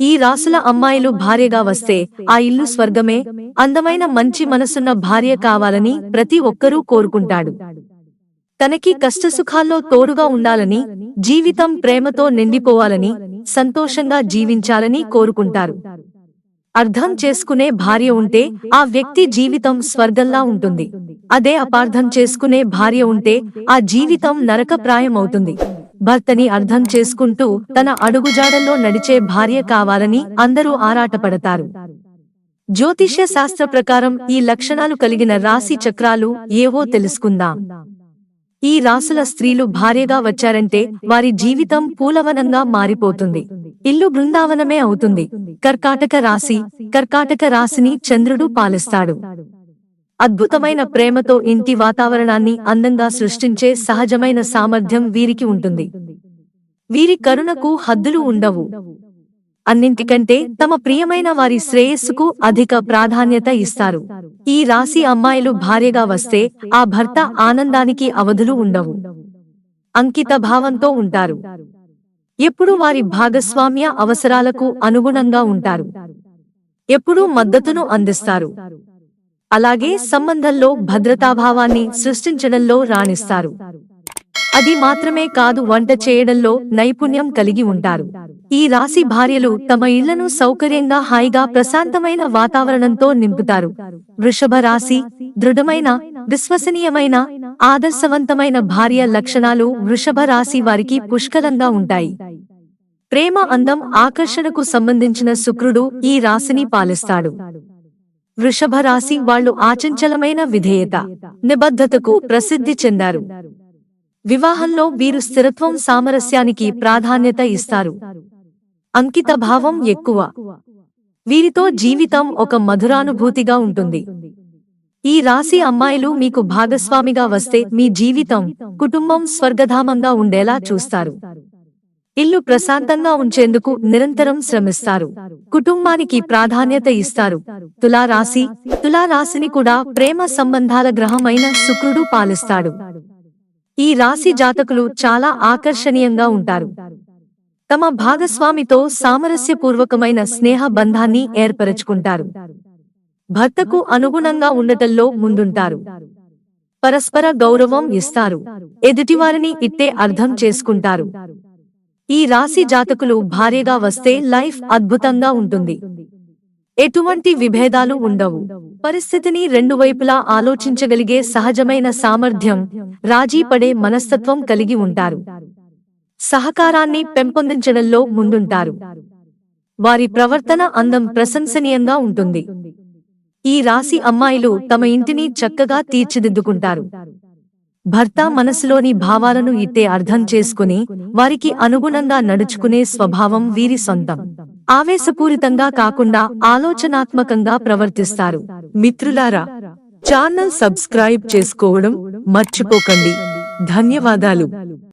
ఈ రాసుల అమ్మాయిలు భార్యగా వస్తే ఆ ఇల్లు స్వర్గమే అందమైన మంచి మనసున్న భార్య కావాలని ప్రతి ఒక్కరూ కోరుకుంటాడు. తనకి కష్టసుఖాల్లో తోడుగా ఉండాలని జీవితం ప్రేమతో నిండిపోవాలని సంతోషంగా జీవించాలని కోరుకుంటారు. అర్థం చేసుకునే భార్య ఉంటే ఆ వ్యక్తి జీవితం స్వర్గంలా ఉంటుంది. అదే అపార్థం చేసుకునే భార్య ఉంటే ఆ జీవితం నరకప్రాయం అవుతుంది భర్తని అర్థం చేసుకుంటూ తన అడుగుజాడల్లో నడిచే భార్య కావాలని అందరూ ఆరాటపడతారు. జ్యోతిష్య శాస్త్ర ప్రకారం ఈ లక్షణాలు కలిగిన రాశి చక్రాలు ఏవో తెలుసుకుందాం. ఈ రాసుల స్త్రీలు భార్యగా వచ్చారంటే వారి జీవితం పూలవనంగా మారిపోతుంది. ఇల్లు బృందావనమే అవుతుంది. కర్కాటక రాశి కర్కాటక రాశిని చంద్రుడు పాలిస్తాడు. అద్భుతమైన ప్రేమతో ఇంటి వాతావరణాన్ని అందంగా సృష్టించే సహజమైన సామర్థ్యం వీరికి ఉంటుంది. వీరి కరుణకు హద్దులు ఉండవు. అన్నింటికంటే తమ ప్రియమైన వారి శ్రేయస్సుకు అధిక ప్రాధాన్యత ఇస్తారు. ఈ రాశి అమ్మాయిలు భార్యగా వస్తే ఆ భర్త ఆనందానికి అవధులు ఉండవు. అంకిత భావంతో ఉంటారు. ఎప్పుడూ వారి భాగస్వామ్య అవసరాలకు అనుగుణంగా ఉంటారు. ఎప్పుడూ మద్దతును అందిస్తారు. అలాగే సంబంధంలో భద్రతాభావాన్ని సృష్టించడంలో రాణిస్తారు. అది మాత్రమే కాదు వంట చేయడంలో నైపుణ్యం కలిగి ఉంటారు. ఈ రాశి భార్యలు తమ ఇళ్ళను సౌకర్యంగా హాయిగా ప్రశాంతమైన వాతావరణంతో నింపుతారు. వృషభ రాశి దృఢమైన విశ్వసనీయమైన ఆదర్శవంతమైన భార్య లక్షణాలు వృషభ రాశి వారికి పుష్కలంగా ఉంటాయి. ప్రేమ అందం ఆకర్షణకు సంబంధించిన శుక్రుడు ఈ రాశిని పాలిస్తాడు. వృషభ రాశి వాళ్ళు ఆచంచలమైన విధేయత నిబద్ధతకు ప్రసిద్ధి చెందారు. వివాహంలో వీరు స్థిరత్వం సామరస్యానికి ప్రాధాన్యత ఇస్తారు. అంకిత భావం ఎక్కువ. వీరితో జీవితం ఒక మధురానుభూతిగా ఉంటుంది. ఈ రాశి అమ్మాయిలు మీకు భాగస్వామిగా వస్తే మీ జీవితం కుటుంబం స్వర్గధామంగా ఉండేలా చూస్తారు. ఇల్లు ప్రశాంతంగా ఉంచేందుకు నిరంతరం శ్రమిస్తారు. కుటుంబానికి ప్రాధాన్యత ఇస్తారు. తులారాశి తులారాశిని కూడా ప్రేమ సంబంధాల గ్రహమైన శుక్రుడు పాలిస్తాడు. ఈ రాశి జాతకులు చాలా ఆకర్షణీయంగా ఉంటారు. తమ భాగస్వామితో సామరస్యపూర్వకమైన స్నేహ బంధాన్ని ఏర్పరచుకుంటారు. భర్తకు అనుగుణంగా ఉండటంలో ముందుంటారు. పరస్పర గౌరవం ఇస్తారు. ఎదుటివారిని ఇట్టే అర్థం చేసుకుంటారు. ఈ రాశి జాతకులు భారీగా వస్తే లైఫ్ అద్భుతంగా ఉంటుంది. ఎటువంటి విభేదాలు ఉండవు. పరిస్థితిని రెండు వైపులా ఆలోచించగలిగే సహజమైన సామర్థ్యం రాజీ పడే మనస్తత్వం కలిగి ఉంటారు. సహకారాన్ని పెంపొందించడంలో ముందుంటారు. వారి ప్రవర్తన అందం ప్రశంసనీయంగా ఉంటుంది. ఈ రాశి అమ్మాయిలు తమ ఇంటిని చక్కగా తీర్చిదిద్దుకుంటారు. భర్త మనసులోని భావాలను ఇట్టే అర్థం చేసుకుని వారికి అనుగుణంగా నడుచుకునే స్వభావం వీరి సొంతం. ఆవేశపూరితంగా కాకుండా ఆలోచనాత్మకంగా ప్రవర్తిస్తారు. మిత్రులారా ఛానల్ సబ్స్క్రైబ్ చేసుకోవడం మర్చిపోకండి. ధన్యవాదాలు.